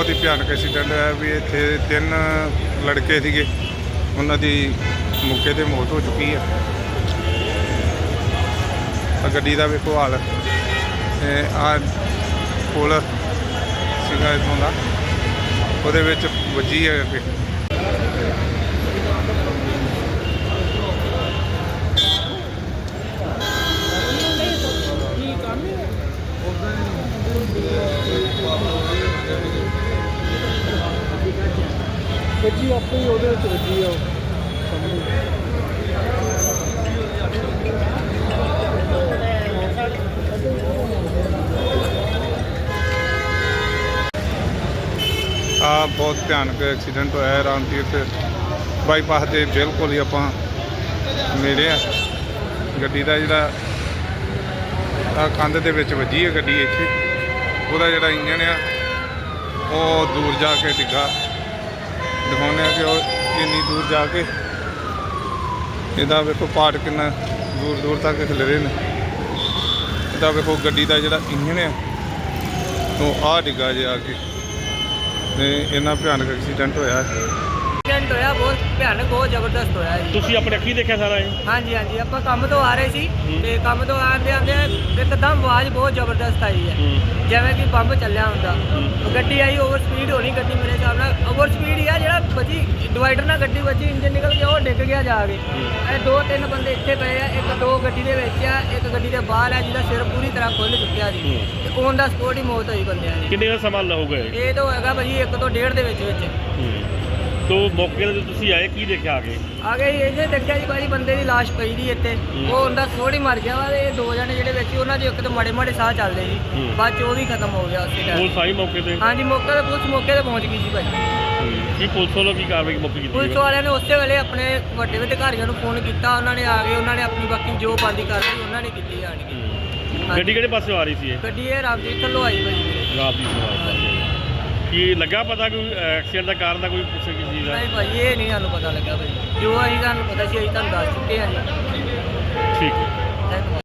ਬਹੁਤ ਹੀ ਭਿਆਨਕ ਐਕਸੀਡੈਂਟ ਹੋਇਆ ਵੀ ਇੱਥੇ ਤਿੰਨ ਲੜਕੇ ਸੀਗੇ। ਉਹਨਾਂ ਦੀ ਮੌਕੇ ਤੇ ਮੌਤ ਹੋ ਚੁੱਕੀ ਹੈ ਆ ਗੱਡੀ ਦਾ ਵੇਖੋ ਹਾਲ। ਆ ਪੁਲ ਸੀਗਾ ਇੱਥੋਂ ਦਾ। ਉਹਦੇ ਵਿੱਚ ਵੱਜੀ ਹੈ ਅੱਗੇ। ਵੱਜੀ ਆਪੇ ਹੀ ਉਹਦੇ ਵਿੱਚ ਵੱਜੀ ਆ। ਉਹ ਆ ਬਹੁਤ ਭਿਆਨਕ ਐਕਸੀਡੈਂਟ ਹੋਇਆ ਹੈ ਰਾਮ ਬਾਈਪਾਸ ਦੇ ਬਿਲਕੁਲ ਹੀ ਆਪਾਂ ਨੇੜੇ ਆ। ਗੱਡੀ ਦਾ ਜਿਹੜਾ ਆ ਕੰਧ ਦੇ ਵਿੱਚ ਵੱਜੀ ਹੈ ਗੱਡੀ ਇੱਥੇ। ਉਹਦਾ ਜਿਹੜਾ ਇੰਜਨ ਆ, ਉਹ ਦੂਰ ਜਾ ਕੇ ਡਿੱਗਾ। ਦਿਖਾਉਂਦੇ ਆ ਕਿ ਉਹ ਕਿੰਨੀ ਦੂਰ ਜਾ ਕੇ ਇਹਦਾ ਵੇਖੋ ਪਾਰਟ ਕਿੰਨਾ ਦੂਰ ਦੂਰ ਤੱਕ ਖਿਲ ਰਹੇ ਨੇ। ਇਹਦਾ ਵੇਖੋ ਗੱਡੀ ਦਾ ਜਿਹੜਾ ਇੰਜਨ ਆ, ਉਹ ਆ ਡਿੱਗਾ ਜੇ ਆ ਕੇ। ਤੇ ਇੰਨਾ ਭਿਆਨਕ ਐਕਸੀਡੈਂਟ ਹੋਇਆ। ਐਕਸੀਡੈਂਟ ਹੋਇਆ ਬਹੁਤ ਭਿਆਨਕ ਬਹੁਤ ਜ਼ਬਰਦਸਤ ਹੋਇਆ ਜੀ। ਤੁਸੀਂ ਆਪਣੀ ਅੱਖੀ ਦੇਖਿਆ ਸਾਰਾ ਇਹ? ਹਾਂਜੀ ਹਾਂਜੀ ਆਪਾਂ ਕੰਮ ਤੋਂ ਆ ਰਹੇ ਸੀ ਤੇ ਕੰਮ ਤੋਂ ਆਉਂਦੇ ਆਉਂਦੇ ਇੱਕਦਮ ਆਵਾਜ਼ ਬਹੁਤ ਜ਼ਬਰਦਸਤ ਆਈ ਹੈ। ਜਿਵੇਂ ਕਿ ਬੰਬ ਚੱਲਿਆ ਹੁੰਦਾ। ਉਹ ਗੱਡੀ ਆਈ ਓਵਰ ਸਪੀਡ ਹੋਣੀ ਗੱਡੀ ਮੇਰੇ ਹਿਸਾਬ ਨਾਲ। ਓਵਰ ਸਪੀਡ ਹੀ ਆ ਜਿਹੜਾ ਵੱਜੀ ਡਿਵਾਈਡਰ ਨਾਲ ਗੱਡੀ ਵੱਜੀ ਇੰਜਨ ਨਿਕਲ ਗਿਆ ਉਹ ਡਿੱਗ ਗਿਆ ਜਾ ਕੇ। ਇਹ ਦੋ ਤਿੰਨ ਬੰਦੇ ਇੱਥੇ ਪਏ ਆ ਇੱਕ ਦੋ ਗੱਡੀ ਦੇ ਵਿੱਚ ਆ ਇੱਕ ਗੱਡੀ ਦੇ ਬਾਹਰ ਆ ਜਿਹਦਾ ਸਿਰ ਪੂਰੀ ਤਰ੍ਹਾਂ ਖੁੱਲ ਚੁੱਕਿਆ ਜੀ ਤੇ ਔਨ ਦਾ ਸਪੋਰਟ ਹੀ ਮੌਤ ਹੋਈ ਬੰਦਿਆਂ ਦੀ। ਕਿੰਨੇ ਦਾ ਸਮਾਂ ਇਹ ਇਹ ਤਾਂ ਹੈਗਾ ਭਾਜੀ ਇੱਕ ਤੋਂ ਡੇਢ ਦੇ ਵਿੱਚ ਵਿੱਚ। ਤੋ ਮੌਕੇ ਤੇ ਤੁਸੀਂ ਆਏ ਕੀ ਦੇਖਿਆ ਆਗੇ ਆ ਗਏ ਇਹ ਜੇ ਦੇਖਿਆ ਜੀ ਭਾਜੀ ਬੰਦੇ ਦੀ ਲਾਸ਼ ਪਈ ਦੀ ਇੱਥੇ। ਉਹ ਉਹਦਾ ਥੋੜੀ ਮਰ ਗਿਆ ਵਾ ਤੇ ਇਹ ਦੋ ਜਣੇ ਜਿਹੜੇ ਵਿੱਚ ਉਹਨਾਂ ਦੇ ਇੱਕ ਤਾਂ ਮਾੜੇ ਮਾੜੇ ਸਾਹ ਚੱਲਦੇ ਸੀ। ਹੂੰ। ਬਾਅਦ ਚ ਉਹ ਵੀ ਖਤਮ ਹੋ ਗਿਆ ਉਸੇ ਟਾਈਮ ਪੁਲਿਸ ਆਈ ਮੌਕੇ ਤੇ? ਹਾਂਜੀ ਮੌਕੇ ਤੇ ਪੁਲਿਸ ਮੌਕੇ ਤੇ ਪਹੁੰਚ ਗਈ ਜੀ ਭਾਜੀ। ਕੀ ਪੁਲਿਸ ਵੱਲੋਂ ਕੀ ਕਾਰਵਾਈ ਮੌਕੇ ਕੀਤੀ ਪੁਲਿਸ ਵਾਲਿਆਂ ਨੇ ਉਸੇ ਵੇਲੇ ਆਪਣੇ ਵੱਡੇ ਵੱਡੇ ਅਧਿਕਾਰੀਆਂ ਨੂੰ ਫੋਨ ਕੀਤਾ ਉਹਨਾਂ ਨੇ ਆ ਗਏ ਉਹਨਾਂ ਨੇ ਆਪਣੀ ਬਾਕੀ ਜੋ ਬੰਦੀ ਕਰਨੀ ਉਹਨਾਂ ਨੇ ਕੀਤੀ ਜਾਣ ਕੇ ਹੂੰ। ਗੱਡੀ ਕਿਹੜੇ ਪਾਸੇ ਆ ਰਹੀ ਸੀ ਇਹ? ਗੱਡੀ ਇਹ ਰਾਮਜੀਤ ਥੱਲੋਂ ਆਈ ਭਾਜੀ। ਰਾਤ ਦੀ ਸਵਾਰ ਕੀ ਲੱਗਾ ਪਤਾ ਕੋਈ ਐਕਸੀਡੈਂਟ ਦਾ ਕਾਰਨ ਦਾ ਕੋਈ ਕਿਸੇ ਚੀਜ਼ ਦਾ? ਨਹੀਂ ਭਾਜੀ ਇਹ ਨਹੀਂ ਸਾਨੂੰ ਪਤਾ ਲੱਗਾ ਭਾਜੀ ਜੋ ਅਸੀਂ ਸਾਨੂੰ ਪਤਾ ਸੀ ਅਸੀਂ ਤੁਹਾਨੂੰ ਦੱਸ ਚੁੱਕੇ ਹਾਂ ਜੀ। ਠੀਕ ਹੈ। ਧੰਨਵਾਦ।